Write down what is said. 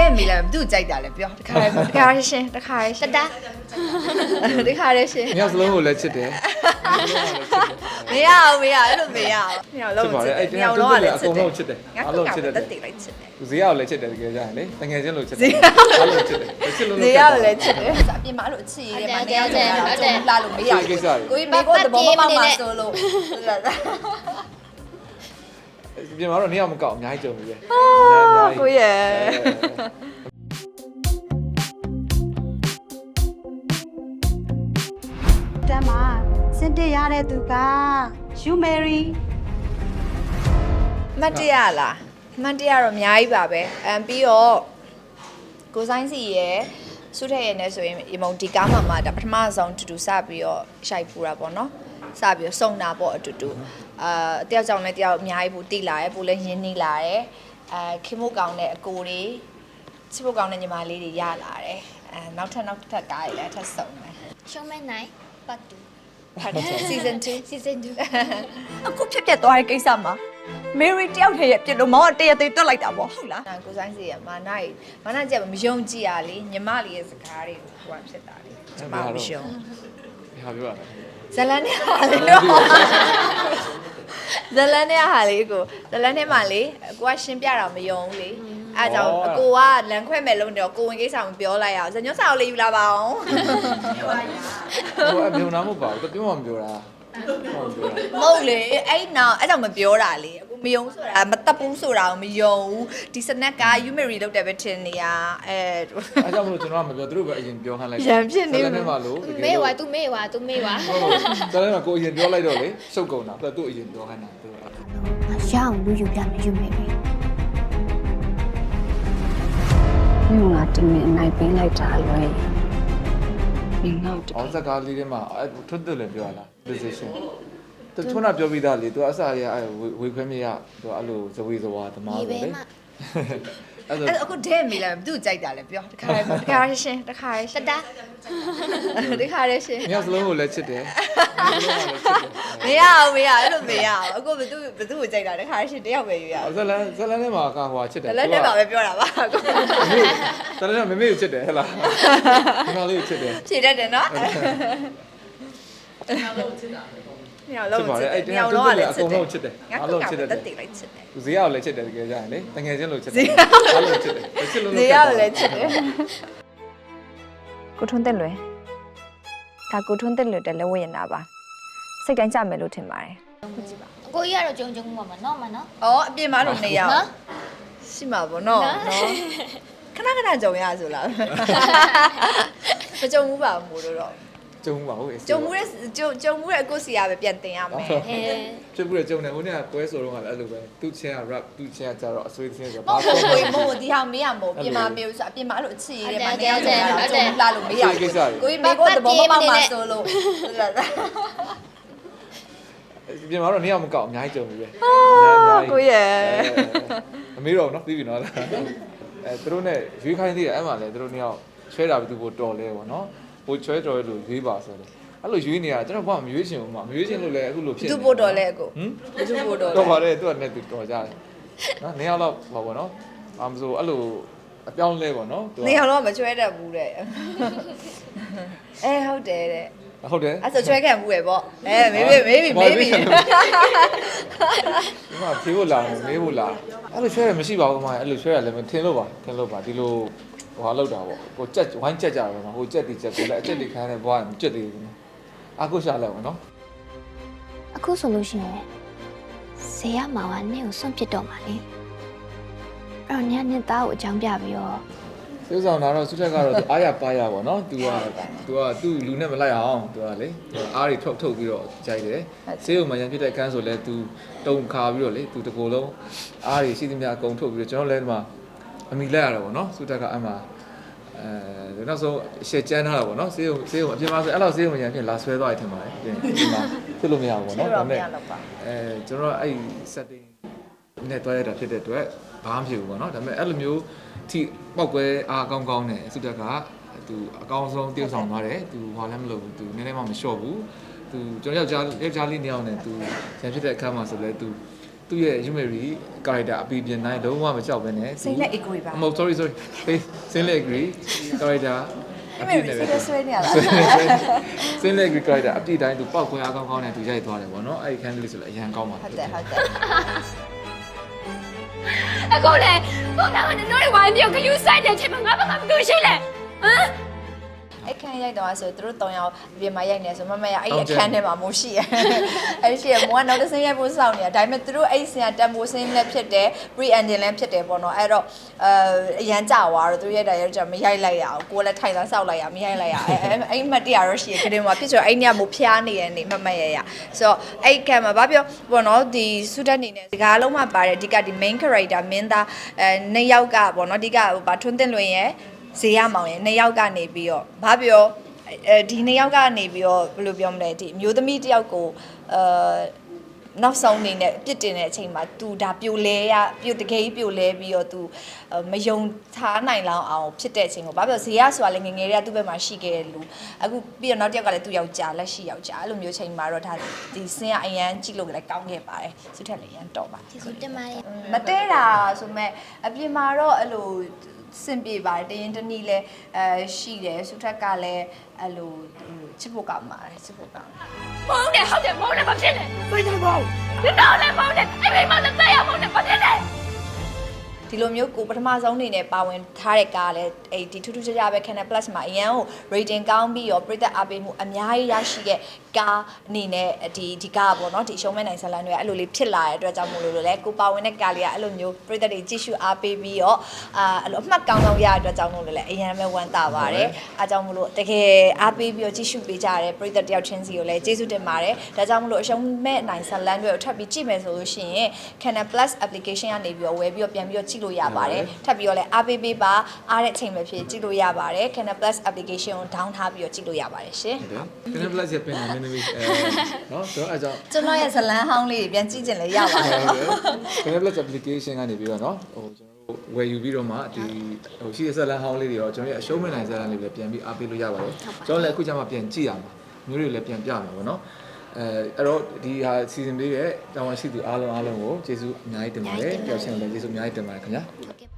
ထဲမိလာဘသူကြိုက်တာလဲပြောတခါတခါရှင်းတခါရှတင်းတာတခါရှင်းမြောက်စလုံးကိုလည်းချစ်တယ်မရအောင်မရအဲ့လိုမရအောင်ညောင်လုံးချစ်တယ်ညောင်လုံးကလည်းချစ်တယ်အကုန်လုံးချစ်တယ်ငါအားတို့လုံးကချစ်တယ်တက်တိတ်လိုက်ချစ်တယ်ဇေယျကိုလည်းချစ်တယ်တကယ်ကြရင်လေတကယ်ချင်းလို့ချစ်တယ်ဇေယျအားလုံးချစ်တယ်ချစ်လို့နေရလည်းချစ်တယ်အပြင်မှာအဲ့လိုအချစ်ရည်မှာနေရတယ်တော့ကြုံလာလို့မရဘူးကိုကြီးမေကိုတဘောမမမဆိုလို့ ပြင်မှာတော့နေရာမကောက်အများကြီးကြုံပြီပဲကိုရဲ့တမ်းမှာစင်တစ်ရတဲ့သူကယူမယ်ရီမတ်တရလားမတ်တရတော့အများကြီးပါပဲအမ်ပြီးတော့ကိုဆိုင်စီရဲ့စုထက်ရဲ့နဲ့ဆိုရင်ဒီမုံဒီကားမှာမှဒါပထမဆုံးတူတူစပြီးတော့ရှိုက်ပူတာပေါ့နော်စပြီးတော့စုံတာပေါ့အတူတူ အာတယောက်ကြောင့်လည်းတယောက်အများကြီးပူတိလာတယ်ပူလည်းရင်းနှီးလာတယ်အဲခင်မို့ကောင်းတဲ့အကိုတွေချစ်ဖို့ကောင်းတဲ့ညီမလေးတွေရလာတယ်အဲနောက်ထပ်နောက်ထပ်ကားတွေလည်းအထပ်စုံတယ်ရှုံးမဲ့နိုင်ပတ်တူဟုတ်တယ် season 2 season 2အခုဖြစ်ပြသွားတဲ့ကိစ္စမှာမယ်ရီတယောက်တည်းရဲ့ပြစ်လို့မောင်ကတရသေးတွတ်လိုက်တာပေါ့ဟုတ်လားနာကိုဆိုင်စီရမာနာကြီးမာနာကြက်မယုံကြည်ရလေညီမလေးရဲ့စကားတွေကိုဟိုကဖြစ်တာလေကျမမယုံဟာပြောရတာဇလန်နဲ့ဟာလေတော့ ဇလန်နဲ့ဟာလေကိုဇလန်နဲ့မှလေကိုကရှင်းပြတာမယုံဘူးလေအဲကြောင့်အကိုကလန်ခွဲမဲ့လုံးတော့ကိုဝင်ကိစ္စမပြောလိုက်ရအောင်ဇညွှန်းစာကိုလေးယူလာပါအောင်ဟိုအမြုံနာမဟုတ်ပါဘူးပြောမှမပြောတာဟုတ်ပြောတာ မဟုတ်လေအဲ့နောက်အဲ့ကြောင့်မပြောတာလေအခု မယုံဆိုတာမတက်ဘူးဆိုတာကိုမယုံဘူးဒီစနက်ကယူမရီလောက်တယ်ပဲထင်နေရအဲအဲကြောင့်မလို့ကျွန်တော်ကမပြောသူတို့ပဲအရင်ပြောခိုင်းလိုက်ရံဖြစ်နေတယ်မှာလို့မေးဝါ तू မေးဝါ तू မေးဝါတော်တယ်မှာကိုအရင်ပြောလိုက်တော့လေစုပ်ကုန်တာသူအရင်ပြောခိုင်းတာသူရအောင်လူယူပြမယ်ယူမယ်ပြီမြို့လာတင်နေနိုင်ပေးလိုက်တာလွယ်ဒီနောက်တအောင်စကားလေးထဲမှာအဲထွတ်တယ်လည်းပြောရလား position သူထွန်းတာပြောပြီးသားလေသူအစရအဲဝေခွဲမရသူအဲ့လိုဇဝေဇဝါသမားဒီဆိုပဲလေမှာအဲ့ဒါအဲ့အခုဒဲမိလာဘသူကြိုက်တာလဲပြောတခါတခါရှင်းတခါရှတင်းတာတခါလေးရှင်းမြောက်စလုံးကိုလည်းချစ်တယ်မရအောင်မရအဲ့လိုမရအောင်အခုဘသူဘသူကိုကြိုက်တာတခါရှင်းတယောက်ပဲယူရအောင်ဇလန်ဇလန်ထဲမှာကဟွာချစ်တယ်လည်းနဲ့ပါပဲပြောတာပါအခုဇလန်ကမမေကိုချစ်တယ်ဟဲ့လားဒီကောင်လေးကိုချစ်တယ်ဖြည့်တတ်တယ်နော်ညောင်လုံးချစ်တာ ညောင်လုံးချစ်တယ်ညောင်လုံးကလည်းချစ်တယ်အကုန်လုံးချစ်တယ်ငါအားကလုံးကချစ်တယ်တက်တိတ်လိုက်ချစ်တယ်သူဇေယျကိုလည်းချစ်တယ်တကယ်ကြရင်လေတကယ်ချင်းလို့ချစ်တယ်အားလုံးချစ်တယ်ချစ်လို့နေရလည်းချစ်တယ်ကိုထွန်းတက်လွယ်ဒါကိုထွန်းတက်လွယ်တဲ့လက်ဝဲရင်တာပါစိတ်တိုင်းကြမယ်လို့ထင်ပါတယ်အကိုကြီးကတော့ဂျုံဂျုံမှာမနော်မနော်။အော်အပြင်မှာတော့နေရအောင်နော်ရှိမှာပေါ့နော်နော်နော်ခဏခဏကြုံရဆိုလားမကြုံဘူးပါမို့လို့တော့ ကျုံပါဟုတ်ကြုံမှုတဲ့ကြုံကြုံမှုတဲ့အကိုစီရပဲပြန်တင်ရမယ်အဲဖြစ်ပြီးတော့ကျုံတယ်ဟိုနေ့ကပွဲဆိုတော့ကလည်းအဲ့လိုပဲသူ့ချင်းက rap သူ့ချင်းကကြတော့အဆွေးချင်းဆိုမဘာဟုတ်ပေါ့ဘူးကိုမို့ဒီဟာမေးရမို့ပြင်မာမေးလို့ဆိုအပြင်မှာအဲ့လိုအချစ်ရတဲ့မှာနေရာကြုံရတာကြုံလာလို့မေးရဘူးကိုကြီးမေးကိုတဘောမမမဆိုလို့ပြင်မှာတော့နေရာမကောက်အများကြီးကြုံပြီပဲကိုရဲ့အမေတော့နော်ပြီးပြီနော်အဲသူတို့ ਨੇ ရွေးခိုင်းသေးတယ်အဲ့မှာလေသူတို့နှစ်ယောက်ချွဲတာပြီးသူကိုတော်လဲပေါ့နော် ဟိုချွဲတော်လို့ရွေးပါဆိုတယ်အဲ့လိုရွေးနေတာကျွန်တော်ဘာမရွေးချင်ဘူးမမရွေးချင်လို့လည်းအခုလိုဖြစ်သူ့ဖို့တော်လဲအကိုဟမ်သူ့ဖို့တော်တော့လဲပါတယ်သူကလည်းသူတော်ကြတယ်နော်နေရာတော့ပါပေါ့နော်အာမဆိုအဲ့လိုအပြောင်းလဲပေါ့နော်သူနေရာတော့မချွဲတတ်ဘူးတဲ့အဲဟုတ်တယ်တဲ့ဟုတ်တယ်အဲ့ဆိုချွဲခံဘူးပဲပေါ့အဲမေးပြီမေးပြီမေးပြီဒီမှာဖြေဖို့လာတယ်မေးဖို့လာအဲ့လိုချွဲရမရှိပါဘူးခမအဲ့လိုချွဲရလည်းမထင်လို့ပါထင်လို့ပါဒီလို ဟိုဟာလောက်တာပေါ့ကိုကြက်ဝိုင်းကြက်ကြတာပေါ့နော်ဟိုကြက်တီကြက်ကိုလည်းအကြက်တွေခိုင်းတယ်ဘွားမကြက်သေးဘူးနော်အကုရှာလည်းပေါ့နော် အခုဆိုလို့ရှိရင်ဇေယမောင်ကနင့်ကိုစွန့်ပစ်တော့မှာလေအဲ့တော့ညညသားကိုအကြောင်းပြပြီးတော့ သေဆောင်တာတော့စုချက်ကတော့သူအားရပါရပေါ့နော် तू က तू ကသူ့လူနဲ့မလိုက်အောင် तू ကလေအားတွေထုတ်ထုတ်ပြီးတော့ကြိုက်တယ်ဆေးရုံမှာရန်ဖြစ်တဲ့ကန်းဆိုလဲ तू တုံခါပြီးတော့လေ तू တကိုယ်လုံးအားတွေရှိသမျှအကုန်ထုတ်ပြီးတော့ကျွန်တော်လည်းဒီမှာ အမိလက်ရတာပေါ့နော်စုတက်ကအမှအဲနောက်ဆုံးရှက်ကျန်းထားတာပေါ့နော်ဆေးရုံဆေးရုံအပြင်မှာဆိုအဲ့လောက်ဆေးရုံရန်ဖြစ်လာဆွဲသွားရထင်ပါတယ်ပြင်ဒီမှာဖြစ်လို့မရဘူးပေါ့နော်ဒါပေမဲ့အဲကျွန်တော်အဲ့ setting နဲ့တွဲရတာဖြစ်တဲ့အတွက်ဘာမှမဖြစ်ဘူးပေါ့နော်ဒါပေမဲ့အဲ့လိုမျိုးထိပောက်ကွဲအားကောင်းကောင်းနဲ့စုတက်ကသူအကောင်းဆုံးတည်ဆောင်သွားတယ်သူဘာလည်းမလုပ်ဘူးသူနည်းနည်းမှမလျှော့ဘူးသူကျွန်တော်ယောက်ျားယောက်ျားလေးနှစ်ယောက်နဲ့သူရန်ဖြစ်တဲ့အခါမှာဆိုလဲသူ သူ့ရဲ့ Yumeri character အပီပြင်တိုင်းလုံးဝမကြောက်ဘဲနဲ့သူစိတ်လက် agree ပါမဟုတ် sorry sorry စင်းလက် agree character အပြည့်နဲ့ပဲစိတ်လက်ဆွဲနေရလားစင်းလက် agree character အပြည့်တိုင်းသူပောက်ခွဲအားကောင်းကောင်းနဲ့သူရိုက်သွားတယ်ပေါ့နော်အဲ့ဒီခန်းလေးဆိုလည်းအရန်ကောင်းပါဟုတ်တယ်ဟုတ်တယ်အခုလေဘုန်းတော်ကတို့တွေဝိုင်းပြီးခယူဆိုင်တဲ့အချိန်မှာငါဘာမှမတွေ့ရှိလဲဟမ် အခန်းရိုက်တော့ဆိုသူတို့တောင်ရောက်အပြင်မှာရိုက်နေဆိုမမရအဲ့အခန်းထဲမှာမိုးရှိရအဲ့ရှိရမိုးကနောက်တစ်ဆင်းရိုက်ဖို့စောင့်နေတာဒါပေမဲ့သူတို့အဲ့ဆင်ကတန်ဖိုးဆင်းလည်းဖြစ်တယ် pre ending လည်းဖြစ်တယ်ပေါ့နော်အဲ့တော့အဲအရန်ကြာသွားတော့သူရိုက်တာရိုက်ကြမရိုက်လိုက်ရအောင်ကိုယ်လည်းထိုင်သားစောက်လိုက်ရမရိုက်လိုက်ရအဲ့အဲ့မှတ်တရတော့ရှိရခရင်မှာဖြစ်ဆိုအဲ့ညမိုးဖျားနေရနေမမရရဆိုတော့အဲ့ကံမှာဘာပြောပေါ့နော်ဒီစုတက်နေနေဒီကားလုံးမှာပါတယ်အဓိကဒီ main character မင်းသားအဲနှစ်ယောက်ကပေါ့နော်အဓိကဟိုဗာထွန်းတင်လွင်ရဲ့ ဇေယမောင်ရဲ့နှစ်ယောက်ကနေပြီးတော့ဘာပြောအဲဒီနှစ်ယောက်ကနေပြီးတော့ဘယ်လိုပြောမလဲဒီအမျိုးသမီးတစ်ယောက်ကိုအဲနောက်ဆုံးနေနဲ့ပြစ်တင်တဲ့အချိန်မှာ तू ဒါပြိုလဲရပြိုတကယ်ကြီးပြိုလဲပြီးတော့ तू မယုံထားနိုင်လောက်အောင်ဖြစ်တဲ့အချိန်ကိုဘာဖြစ်လို့ဇေယဆိုတာလည်းငယ်ငယ်လေးကသူ့ဘက်မှာရှိခဲ့တဲ့လူအခုပြီးတော့နောက်တစ်ယောက်ကလည်းသူ့ယောက်ျားလက်ရှိယောက်ျားအဲ့လိုမျိုးချိန်မှာတော့ဒါဒီစင်းကအရန်ကြည့်လို့လည်းကောင်းခဲ့ပါတယ်စုထက်လည်းအရန်တော့ပါကျေးဇူးတင်ပါတယ်မတဲတာဆိုမဲ့အပြင်မှာတော့အဲ့လို စင်ပြေပါတယ်တရင်တနည်းလဲအဲရှိတယ်စုထက်ကလည်းအဲ့လိုဟိုချစ်ဖို့ကောင်းပါတယ်ချစ်ဖို့ကောင်းတယ်မုန်းတယ်ဟုတ်တယ်မုန်းတယ်မဖြစ်နဲ့ဖိတ်တယ်မုန်းဒီတော့လည်းမုန်းတယ်အဲ့ဒီမှာလည်းတဲ့ရမုန်းတယ်မဖြစ်နဲ့ ဒီလိုမျိုးကိုပထမဆုံးအနေနဲ့ပါဝင်ထားတဲ့ကားလည်းအဲ့ဒီထူးထူးခြားခြားပဲ Canal Plus မှာအရန်ကို rating ကောင်းပြီးရောပြည်သက်အားပေးမှုအများကြီးရရှိတဲ့ကားအနေနဲ့ဒီဒီကားပေါ့နော်ဒီရှုံးမဲ့နိုင်ဇလန်တွေကအဲ့လိုလေးဖြစ်လာတဲ့အတွက်ကြောင့်မို့လို့လေကိုပါဝင်တဲ့ကားလေးကအဲ့လိုမျိုးပြည်သက်တွေကြည့်ရှုအားပေးပြီးတော့အာအဲ့လိုအမှတ်ကောင်းကောင်းရတဲ့အတွက်ကြောင့်မို့လို့လေအရန်ပဲဝမ်းသာပါတယ်အားကြောင့်မို့လို့တကယ်အားပေးပြီးတော့ကြည့်ရှုပေးကြတဲ့ပြည်သက်တယောက်ချင်းစီကိုလည်းကျေးဇူးတင်ပါတယ်ဒါကြောင့်မို့လို့အရှုံးမဲ့နိုင်ဇလန်တွေကိုထပ်ပြီးကြည့်မယ်ဆိုလို့ရှိရင် Canal Plus application ကနေပြီးတော့ဝယ်ပြီးတော့ပြန်ပြီးတော့ကြည့်လို့ရပါတယ်ထပ်ပြီးတော့လည်းအားပေးပေးပါအားတဲ့အချိန်ပဲဖြစ်ကြည့်လို့ရပါတယ် Canon Plus application ကို down ထားပြီးတော့ကြည့်လို့ရပါတယ်ရှင် Canon Plus ရဲ့ပင်နာမင်းသမီးအဲနော်ဆိုတော့အဲကြောင့်ကျွန်တော်ရဲ့ဇလန်းဟောင်းလေးတွေပြန်ကြည့်ကြင်လည်းရပါတယ် Canon Plus application ကနေပြီးတော့နော်ဟိုကျွန်တော်ဝယ်ယူပြီးတော့မှဒီဟိုရှိတဲ့ဇလန်ဟောင်းလေးတွေရောကျွန်တော်ရဲ့အရှုံးမနိုင်ဇလန်လေးတွေပြန်ပြီးအားပေးလို့ရပါတယ်ကျွန်တော်လည်းအခုကျမှပြန်ကြည့်ရမှာမျိုးတွေလည်းပြန်ပြမှာပေါ့နော် အဲအဲ့တော့ဒီဟာ season လေးရဲ့တာဝန်ရှိသူအားလုံးအားလုံးကိုကျေးဇူးအများကြီးတင်ပါတယ်ကြောက်ရှင်လည်းကျေးဇူးအများကြီးတင်ပါတယ်ခင်ဗျာဟုတ်ကဲ့